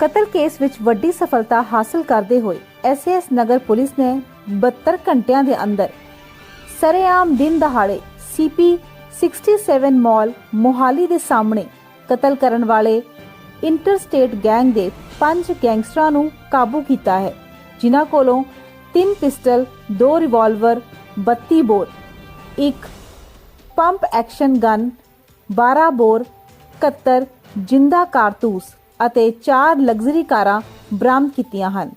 ਕਤਲ ਕੇਸ ਵਿੱਚ ਵੱਡੀ ਸਫਲਤਾ ਹਾਸਲ ਕਰਦੇ ਹੋਏ ਐਸਐਸ ਨਗਰ ਪੁਲਿਸ ਨੇ 72 ਘੰਟਿਆਂ ਦੇ ਅੰਦਰ ਸਰੇਆਮ ਦਿਨ ਦਹਾੜੇ ਸੀਪੀ 67 ਮਾਲ ਮੋਹਾਲੀ ਦੇ ਸਾਹਮਣੇ ਕਤਲ ਕਰਨ ਵਾਲੇ ਇੰਟਰਸਟੇਟ ਗੈਂਗ ਦੇ ਪੰਜ ਗੈਂਗਸਟਰਾਂ ਨੂੰ ਕਾਬੂ ਕੀਤਾ ਹੈ, ਜਿਨ੍ਹਾਂ ਕੋਲੋਂ ਤਿੰਨ ਪਿਸਟਲ, ਦੋ ਰਿਵਾਲਵਰ 32 ਬੋਰ, ਇੱਕ ਪੰਪ ਐਕਸ਼ਨ ਗਨ 12 ਬੋਰ 71 ਜਿੰਦਾ ਕਾਰਤੂਸ ਅਤੇ 4 ਲਗਜ਼ਰੀ ਕਾਰਾਂ ਬਰਾਮਦ ਕੀਤੀਆਂ ਹਨ।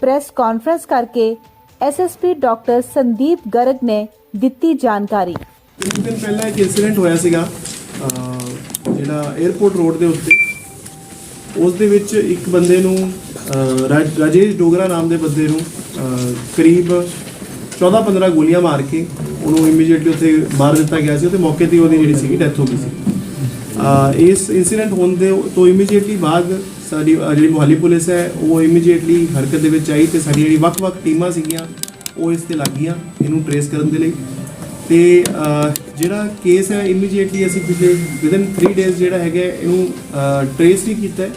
ਪ੍ਰੈਸ ਕਾਨਫਰੰਸ ਕਰਕੇ ਐਸਐਸਪੀ ਡਾਕਟਰ ਸੰਦੀਪ ਗਰਗ ਨੇ ਦਿੱਤੀ ਜਾਣਕਾਰੀ। ਇੱਕ ਦਿਨ ਪਹਿਲਾਂ ਇੱਕ ਇਨਸੀਡੈਂਟ ਹੋਇਆ ਸੀਗਾ ਜਿਹੜਾ 에어ਪੋਰਟ ਰੋਡ ਦੇ ਉੱਤੇ। ਉਸ ਦੇ ਵਿੱਚ ਇੱਕ ਬੰਦੇ ਨੂੰ ਰਾਜੇਸ਼ ਡੋਗਰਾ ਨਾਮ ਦੇ ਬੰਦੇ ਨੂੰ ਕਰੀਬ 14-15 ਗੋਲੀਆਂ ਮਾਰ ਕੇ ਉਹਨੂੰ ਇਮੀਡੀਏਟਲੀ ਉੱਥੇ ਮਾਰ ਦਿੱਤਾ ਗਿਆ ਸੀ। ਤੇ ਮੌਕੇ ਤੇ ਉਹਦੀ ਜਿਹੜੀ ਸੀਗੀ ਡੈਥ ਹੋ ਗਈ ਸੀ। ਇਸ ਇਨਸੀਡੈਂਟ ਹੋਣ ਦੇ ਤੋਂ ਇਮੀਡੀਏਟਲੀ ਬਾਅਦ ਸਾਡੀ ਜਿਹੜੀ ਮੁਹਾਲੀ ਪੁਲਿਸ ਹੈ, ਉਹ ਇਮੀਡੀਏਟਲੀ ਹਰਕਤ ਦੇ ਵਿੱਚ ਆਈ ਤੇ ਸਾਡੀ ਜਿਹੜੀ ਵੱਖ-ਵੱਖ ਟੀਮਾਂ ਸੀਗੀਆਂ, ਉਹ ਇਸ ਤੇ ਲੱਗ ਗਈਆਂ ਇਹਨੂੰ ਟਰੇਸ ਕਰਨ ਦੇ ਲਈ। ਤੇ ਜਿਹੜਾ ਕੇਸ ਹੈ ਇਮੀਡੀਏਟਲੀ ਅਸੀਂ ਪਿਛਲੇ ਵਿਦਨ 3 ਡੇਜ਼ ਜਿਹੜਾ ਹੈਗਾ, ਇਹਨੂੰ ਟਰੇਸ ਵੀ ਕੀਤਾ ਹੈ।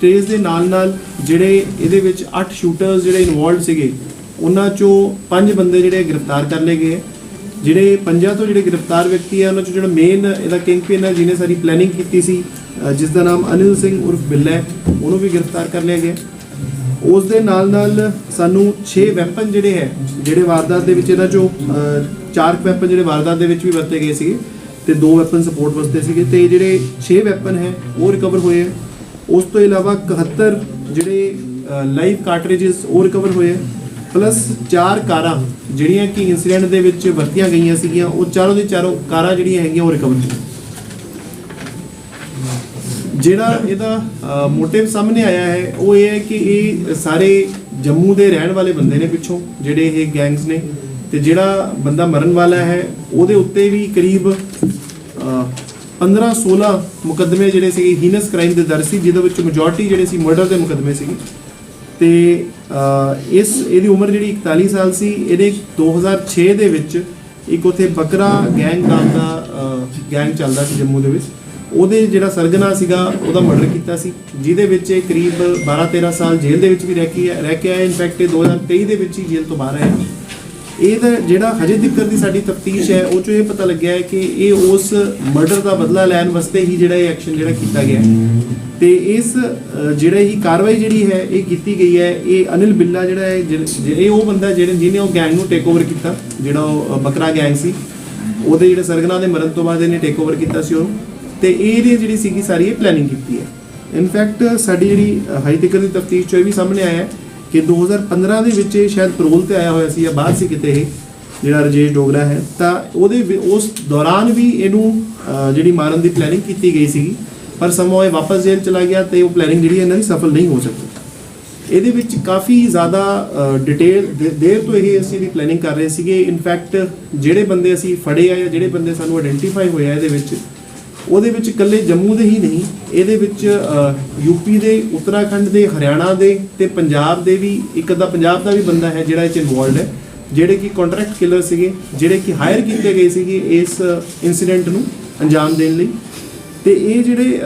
ਟਰੇਸ ਦੇ ਨਾਲ ਨਾਲ ਜਿਹੜੇ ਇਹਦੇ ਵਿੱਚ 8 ਸ਼ੂਟਰਸ ਜਿਹੜੇ ਇਨਵੋਲਡ ਸੀਗੇ, ਉਹਨਾਂ ਚੋਂ ਪੰਜ ਬੰਦੇ ਜਿਹੜੇ ਗ੍ਰਿਫਤਾਰ ਕਰ ਲਏ ਗਏ ਜਿਹੜੇ ਪੰਜਾਂ ਤੋਂ ਜਿਹੜੇ ਗ੍ਰਿਫਤਾਰ ਵਿਅਕਤੀ ਹੈ ਉਹਨਾਂ ਚੋਂ ਜਿਹੜਾ ਮੇਨ ਇਹਦਾ ਕਿੰਗਪਿਨ ਹੈ ਜਿਹਨੇ ਸਾਰੀ ਪਲੈਨਿੰਗ ਕੀਤੀ ਸੀ ਜਿਸ ਦਾ ਨਾਮ ਅਨਿਲ ਸਿੰਘ ਉਰਫ ਬਿੱਲਾ ਹੈ, ਉਹਨੂੰ ਵੀ ਗ੍ਰਿਫਤਾਰ ਕਰ ਲਿਆ ਗਿਆ। ਉਸ ਦੇ ਨਾਲ ਨਾਲ ਸਾਨੂੰ 6 ਵੈਪਨ ਜਿਹੜੇ ਹੈ, ਜਿਹੜੇ ਵਾਰਦਾਤ ਦੇ ਵਿੱਚ ਇਹਨਾਂ ਚੋਂ ਚਾਰ ਵੈਪਨ ਜਿਹੜੇ ਵਾਰਦਾਤ ਦੇ ਵਿੱਚ ਵੀ ਵਰਤੇ ਗਏ ਸੀਗੇ ਤੇ ਦੋ ਵੈਪਨ ਸਪੋਰਟ ਵਾਸਤੇ ਸੀਗੇ ਤੇ ਜਿਹੜੇ 6 ਵੈਪਨ ਹੈ, ਉਹ ਰਿਕਵਰ ਹੋਏ ਹੈ। ਉਸ ਤੋਂ ਇਲਾਵਾ 71 ਜਿਹੜੇ ਲਾਈਵ ਕਾਰਟ੍ਰਿਜਸ ਉਹ ਰਿਕਵਰ ਹੋਏ ਪਲੱਸ ਚਾਰ ਕਾਰਾਂ ਜਿਹੜੀਆਂ ਕਿ ਇਨਸੀਡੈਂਟ ਦੇ ਵਿੱਚ ਵਰਤੀਆਂ ਗਈਆਂ ਸੀਗੀਆਂ, ਉਹ ਚਾਰੋਂ ਦੀ ਚਾਰੋਂ ਕਾਰਾਂ ਜਿਹੜੀਆਂ ਹੈਗੀਆਂ ਉਹ ਰਿਕਵਰ ਹੋਈਆਂ। ਜਿਹੜਾ ਇਹਦਾ ਮੋਟਿਵ ਸਾਹਮਣੇ ਆਇਆ ਹੈ, ਉਹ ਇਹ ਹੈ ਕਿ ਇਹ ਸਾਰੇ ਜੰਮੂ ਦੇ ਰਹਿਣ ਵਾਲੇ ਬੰਦੇ ਨੇ ਪਿੱਛੋਂ, ਜਿਹੜੇ ਇਹ ਗੈਂਗਸ ਨੇ, ਤੇ ਜਿਹੜਾ ਬੰਦਾ ਮਰਨ ਵਾਲਾ ਹੈ, ਉਹਦੇ ਉੱਤੇ ਵੀ ਕਰੀਬ 15 16 ਮੁਕੱਦਮੇ ਜਿਹੜੇ ਸੀਗੇ ਹੀਨਸ ਕ੍ਰਾਈਮ ਦੇ ਦਰਜ ਸੀ, ਜਿਹਦੇ ਵਿੱਚ ਮੈਜੋਰਟੀ ਜਿਹੜੇ ਸੀ ਮਰਡਰ ਦੇ ਮੁਕੱਦਮੇ ਸੀਗੇ। ਤੇ ਇਸ, ਇਹਦੀ ਉਮਰ ਜਿਹੜੀ 41 ਸਾਲ ਸੀ, ਇਹਦੇ 2006 ਦੇ ਵਿੱਚ ਇੱਕ ਉਥੇ ਬਕਰਾ ਗੈਂਗ ਨਾਮ ਦਾ ਗੈਂਗ ਚੱਲਦਾ ਸੀ ਜੰਮੂ ਦੇ ਵਿੱਚ। ਉਹਦੇ ਜਿਹੜਾ ਸਰਗਨਾ ਸੀਗਾ, ਉਹਦਾ ਮਰਡਰ ਕੀਤਾ ਸੀ, ਜਿਹਦੇ ਵਿੱਚ ਇਹ ਕਰੀਬ 12-13 ਸਾਲ ਜੇਲ੍ਹ ਦੇ ਵਿੱਚ ਵੀ ਰਹਿ ਕੇ ਰਹਿ ਕੇ ਆਇਆ। ਇਨਫੈਕਟ ਇਹ 2023 ਦੇ ਵਿੱਚ ਹੀ ਜੇਲ੍ਹ ਤੋਂ ਬਾਹਰ ਆਇਆ। ਇਹ ਤਾਂ ਜਿਹੜਾ ਹਜੇ ਤੱਕ ਦੀ ਸਾਡੀ ਤਫਤੀਸ਼ ਹੈ ਉਹ ਚੋਂ ਇਹ ਪਤਾ ਲੱਗਿਆ ਹੈ ਕਿ ਇਹ ਉਸ ਮਰਡਰ ਦਾ ਬਦਲਾ ਲੈਣ ਵਾਸਤੇ ਹੀ ਜਿਹੜਾ ਇਹ ਐਕਸ਼ਨ ਜਿਹੜਾ ਕੀਤਾ ਗਿਆ ਹੈ। ਤੇ ਇਸ ਜਿਹੜਾ ਹੀ ਕਾਰਵਾਈ ਜਿਹੜੀ ਹੈ ਇਹ ਕੀਤੀ ਗਈ ਹੈ ਇਹ ਅਨਿਲ ਬਿੱਲਾ ਜਿਹੜਾ ਹੈ ਜਿਹੜਾ- ਇਹ ਉਹ ਬੰਦਾ ਜਿਹੜੇ ਜਿਹਨੇ ਉਹ ਗੈਂਗ ਨੂੰ ਟੇਕ ਓਵਰ ਕੀਤਾ ਜਿਹੜਾ ਉਹ ਅ, ਬਕਰਾ ਗੈਂਗ ਸੀ। ਉਹਦੇ ਜਿਹੜੇ ਸਰਗਨਾ ਦੇ ਮਰਨ ਤੋਂ ਬਾਅਦ ਇਹਨੇ ਟੇਕ ਓਵਰ ਕੀਤਾ ਸੀ ਉਹਨੂੰ। ਤੇ ਇਹਦੀ ਜਿਹੜੀ ਸੀਗੀ ਸਾਰੀ ਇਹ ਪਲੈਨਿੰਗ ਕੀਤੀ ਹੈ। ਇਨਫੈਕਟ ਸਾਡੀ ਜਿਹੜੀ ਅ, ਹਾਈ ਤੱਕ ਦੀ ਤਫਤੀਸ਼ ਚੋਂ ਇਹ ਵੀ ਸਾਹਮਣੇ ਆਇਆ ਹੈ ਕਿ 2015 ਦੇ ਵਿੱਚ ਇਹ ਸ਼ਾਇਦ ਪੈਰੋਲ ਤੇ ਆਇਆ ਹੋਇਆ ਸੀ ਜਾਂ ਬਾਹਰ ਸੀ ਕਿਤੇ ਇਹ, ਜਿਹੜਾ ਰਜੇਸ਼ ਡੋਗਰਾ ਹੈ, ਤਾਂ ਉਹਦੇ ਵਿ- ਉਸ ਦੌਰਾਨ ਵੀ ਇਹਨੂੰ ਜਿਹੜੀ ਮਾਰਨ ਦੀ ਪਲੈਨਿੰਗ ਕੀਤੀ ਗਈ ਸੀਗੀ ਪਰ ਸਮਾਂ ਇਹ ਵਾਪਸ ਜੇਲ੍ਹ ਚਲਾ ਗਿਆ ਤੇ ਉਹ ਪਲੈਨਿੰਗ ਜਿਹੜੀ ਇਹਨਾਂ ਦੀ ਸਫਲ ਨਹੀਂ ਹੋ ਸਕੀ। ਇਹਦੇ ਵਿੱਚ ਕਾਫੀ ਜ਼ਿਆਦਾ ਡਿਟੇਲ ਦੇਰ ਤੋਂ ਇਹ ਅਸੀਂ ਦੀ ਪਲੈਨਿੰਗ ਕਰ ਰਹੇ ਸੀਗੇ। ਇਨਫੈਕਟ ਜਿਹੜੇ ਬੰਦੇ ਅਸੀਂ ਫੜੇ ਆ ਜਾਂ ਜਿਹੜੇ ਬੰਦੇ ਸਾਨੂੰ ਆਇਡੈਂਟੀਫਾਈ ਹੋਏ ਆ ਇਹਦੇ ਵਿੱਚ ਉਹਦੇ ਵਿੱਚ ਇਕੱਲੇ ਜੰਮੂ ਦੇ ਹੀ ਨਹੀਂ, ਇਹਦੇ ਵਿੱਚ ਯੂਪੀ ਦੇ, ਉੱਤਰਾਖੰਡ ਦੇ, ਹਰਿਆਣਾ ਦੇ ਤੇ ਪੰਜਾਬ ਦੇ ਵੀ, ਇੱਕ ਅੱਧਾ ਪੰਜਾਬ ਦਾ ਵੀ ਬੰਦਾ ਹੈ ਜਿਹੜਾ ਇਹ ਚ ਇਨਵੋਲਡ ਹੈ, ਜਿਹੜੇ ਕਿ ਕੰਟਰੈਕਟ ਕਿਲਰ ਸੀਗੇ, ਜਿਹੜੇ ਕਿ ਹਾਇਰ ਕੀਤੇ ਗਏ ਸੀਗੇ ਇਸ ਇਨਸੀਡੈਂਟ ਨੂੰ ਅੰਜਾਮ ਦੇਣ ਲਈ। ਤੇ ਇਹ ਜਿਹੜੇ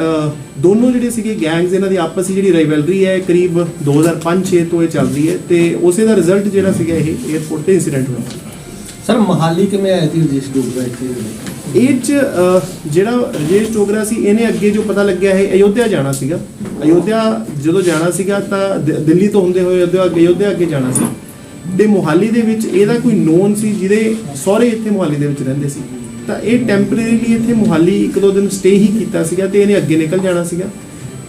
ਦੋਨੋਂ ਜਿਹੜੇ ਸੀਗੇ ਗੈਂਗਸ ਇਹਨਾਂ ਦੀ ਆਪਸ ਵਿੱਚ ਜਿਹੜੀ ਰਾਈਵਲਰੀ ਹੈ ਕਰੀਬ 2005-6 ਤੋਂ ਇਹ ਚੱਲ ਰਹੀ ਹੈ ਤੇ ਉਸੇ ਦਾ ਰਿਜ਼ਲਟ ਜਿਹੜਾ ਸੀਗਾ ਇਹ 에어ਪੋਰਟ ਤੇ ਇਨਸੀਡੈਂਟ ਹੋਇਆ। ਸਰ, ਮਹਾਲੀ ਕਿਵੇਂ ਆਇਆ ਸੀ ਰਜੇਸ਼ ਡੋਗਰਾ ਇੱਥੇ ਇਹ ਚ ਜਿਹੜਾ ਰਜੇਸ਼ ਚੋਗਰਾ ਸੀ, ਇਹਨੇ ਅੱਗੇ ਜੋ ਪਤਾ ਲੱਗਿਆ ਇਹ ਅਯੋਧਿਆ ਜਾਣਾ ਸੀਗਾ। ਅਯੋਧਿਆ ਜਦੋਂ ਜਾਣਾ ਸੀਗਾ ਤਾਂ ਦਿੱਲੀ ਤੋਂ ਹੁੰਦੇ ਹੋਏ ਅਯੋਧਿਆ ਅਯੋਧਿਆ ਅੱਗੇ ਜਾਣਾ ਸੀ। ਤੇ ਮੁਹਾਲੀ ਦੇ ਵਿੱਚ ਇਹਦਾ ਕੋਈ ਨੋਨ ਸੀ, ਜਿਹਦੇ ਸਹੁਰੇ ਇੱਥੇ ਮੁਹਾਲੀ ਦੇ ਵਿੱਚ ਰਹਿੰਦੇ ਸੀ। ਤਾਂ ਇਹ ਟੈਂਪਰੇਰੀਲੀ ਇੱਥੇ ਮੁਹਾਲੀ ਇੱਕ ਦੋ ਦਿਨ ਸਟੇ ਹੀ ਕੀਤਾ ਸੀਗਾ ਤੇ ਇਹਨੇ ਅੱਗੇ ਨਿਕਲ ਜਾਣਾ ਸੀਗਾ।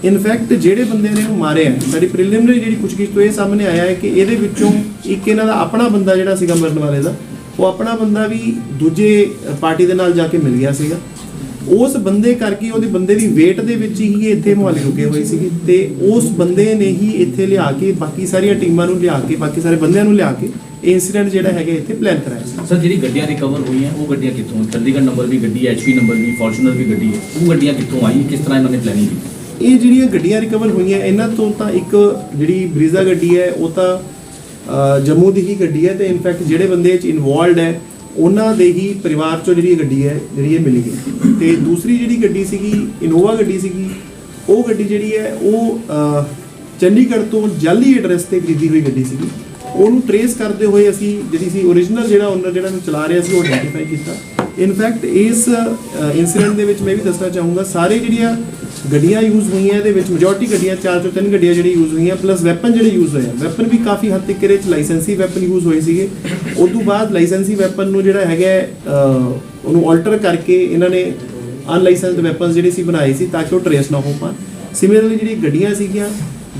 ਇਨਫੈਕਟ ਜਿਹੜੇ ਬੰਦੇ ਨੇ ਇਹਨੂੰ ਮਾਰਿਆ, ਸਾਡੀ ਪ੍ਰੀਲਿਮਿਨਰੀ ਜਿਹੜੀ ਪੁੱਛਗਿੱਛ ਤੋਂ ਇਹ ਸਾਹਮਣੇ ਆਇਆ ਹੈ ਕਿ ਇਹਦੇ ਵਿੱਚੋਂ ਇੱਕ ਇਹਨਾਂ ਦਾ ਆਪਣਾ ਬੰਦਾ ਜਿਹੜਾ ਸੀਗਾ ਮਰਨ ਵਾਲੇ ਦਾ ਉਹ ਆਪਣਾ ਬੰਦਾ ਵੀ ਦੂਜੇ ਪਾਰਟੀ ਦੇ ਨਾਲ ਜਾ ਕੇ ਮਿਲ ਗਿਆ ਸੀਗਾ। ਉਸ ਬੰਦੇ ਕਰਕੇ ਉਹਦੇ ਬੰਦੇ ਦੀ ਵੇਟ ਦੇ ਵਿੱਚ ਹੀ ਇਹ ਇੱਥੇ ਮੁਹਾਲੀ ਰੁਕੇ ਹੋਏ ਸੀਗੇ ਤੇ ਉਸ ਬੰਦੇ ਨੇ ਹੀ ਇੱਥੇ ਲਿਆ ਕੇ ਬਾਕੀ ਸਾਰੀਆਂ ਟੀਮਾਂ ਨੂੰ ਲਿਆ ਕੇ ਬਾਕੀ ਸਾਰੇ ਬੰਦਿਆਂ ਨੂੰ ਲਿਆ ਕੇ ਇਹ ਇਨਸੀਡੈਂਟ ਜਿਹੜਾ ਹੈਗਾ ਇੱਥੇ ਪਲਾਨ ਕਰਾਇਆ ਸੀ। ਸਰ ਜਿਹੜੀ ਗੱਡੀਆਂ ਰਿਕਵਰ ਹੋਈਆਂ ਉਹ ਗੱਡੀਆਂ ਕਿੱਥੋਂ? ਚੰਡੀਗੜ੍ਹ ਨੰਬਰ ਵੀ ਗੱਡੀ ਐਚਪੀ ਨੰਬਰ ਵੀ ਫੋਰਚੂਨਰ ਵੀ ਗੱਡੀ ਹੈ ਉਹ ਗੱਡੀਆਂ ਕਿੱਥੋਂ ਆਈ? ਕਿਸ ਤਰ੍ਹਾਂ ਇਹਨਾਂ ਨੇ ਪਲੈਨਿੰਗ ਕੀਤੀ? ਇਹ ਜਿਹੜੀਆਂ ਗੱਡੀਆਂ ਰਿਕਵਰ ਹੋਈਆਂ ਇਹਨਾਂ ਤੋਂ ਤਾਂ ਇੱਕ ਜਿਹੜੀ ਬਰੀਜ਼ਾ ਗੱਡੀ ਹੈ ਉਹ ਤਾਂ ਜੰਮੂ ਦੀ ਹੀ ਗੱਡੀ ਹੈ ਤੇ ਇਨਫੈਕਟ ਜਿਹੜੇ ਬੰਦੇ ਇਹ ਚ ਇਨਵੋਲਡ ਹੈ, ਉਹਨਾਂ ਦੇ ਹੀ ਪਰਿਵਾਰ ਚੋਂ ਜਿਹੜੀ ਇਹ ਗੱਡੀ ਹੈ, ਜਿਹੜੀ ਇਹ ਮਿਲੀ ਗਈ ਤੇ ਦੂਸਰੀ ਜਿਹੜੀ ਗੱਡੀ ਸੀਗੀ ਇਨੋਵਾ ਗੱਡੀ ਸੀਗੀ, ਉਹ ਗੱਡੀ ਜਿਹੜੀ ਹੈ, ਉਹ ਚੰਡੀਗੜ੍ਹ ਤੋਂ ਜਾਲੀ ਐਡਰੈਸ ਤੇ ਖਰੀਦੀ ਹੋਈ ਗੱਡੀ ਸੀਗੀ। ਉਹਨੂੰ ਟਰੇਸ ਕਰਦੇ ਹੋਏ ਅਸੀਂ ਜਿਹੜੀ ਸੀ ਓਰੀਜਨਲ ਜਿਹੜਾ ਓਨਰ ਜਿਹੜਾ ਨੂੰ ਚਲਾ ਰਿਹਾ ਸੀ, ਉਹ ਆਈਡੈਂਟੀਫਾਈ ਕੀਤਾ। ਇਨਫੈਕਟ ਇਸ ਇਨਸੀਡੈਂਟ ਦੇ ਵਿੱਚ ਮੈਂ ਵੀ ਦੱਸਣਾ ਚਾਹੂੰਗਾ, ਸਾਰੇ ਜਿਹੜੀਆਂ ਗੱਡੀਆਂ ਯੂਜ਼ ਹੋਈਆਂ ਇਹਦੇ ਵਿੱਚ ਮੈਜੋਰਟੀ ਗੱਡੀਆਂ ਚਾਰ ਤੋਂ ਤਿੰਨ ਗੱਡੀਆਂ ਜਿਹੜੀ ਯੂਜ਼ ਹੋਈਆਂ ਪਲੱਸ ਵੈਪਨ ਜਿਹੜੇ ਯੂਜ਼ ਹੋਏ ਆ। ਵੈਪਨ ਵੀ ਕਾਫੀ ਹੱਦ ਤੱਕ ਇਹਦੇ 'ਚ ਲਾਇਸੈਂਸੀ ਵੈਪਨ ਯੂਜ਼ ਹੋਏ ਸੀਗੇ। ਉਸ ਤੋਂ ਬਾਅਦ ਲਾਇਸੈਂਸੀ ਵੈਪਨ ਨੂੰ ਜਿਹੜਾ ਹੈਗਾ ਉਹਨੂੰ ਆਲਟਰ ਕਰਕੇ ਇਹਨਾਂ ਨੇ ਅਨਲਾਇਸੈਂਸਡ ਵੈਪਨਸ ਜਿਹੜੇ ਸੀ ਬਣਾਏ ਸੀ ਤਾਂ ਕਿ ਉਹ ਟਰੇਸ ਨਾ ਹੋ ਪਾਣ। ਸਿਮਿਲਰਲੀ ਜਿਹੜੀ ਗੱਡੀਆਂ ਸੀਗੀਆਂ,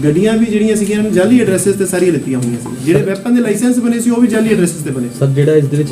ਗੱਡੀਆਂ ਵੀ ਜਿਹੜੀਆਂ ਸੀਗੀਆਂ, ਇਹਨਾਂ ਨੇ ਜਾਲੀ ਐਡਰੈਸਸ ਤੇ ਸਾਰੀਆਂ ਲਿੱਤੀਆਂ ਹੋਈਆਂ ਸੀ। ਜਿਹੜੇ ਵੈਪਨ ਦੇ ਲਾਇਸੈਂਸ ਬਣੇ ਸੀ, ਉਹ ਵੀ ਜਾਲੀ ਐਡਰੈਸਸ ਤੇ ਬਣੇ ਸਰ ਜਿਹੜਾ ਇਸ ਦੇ ਵਿੱਚ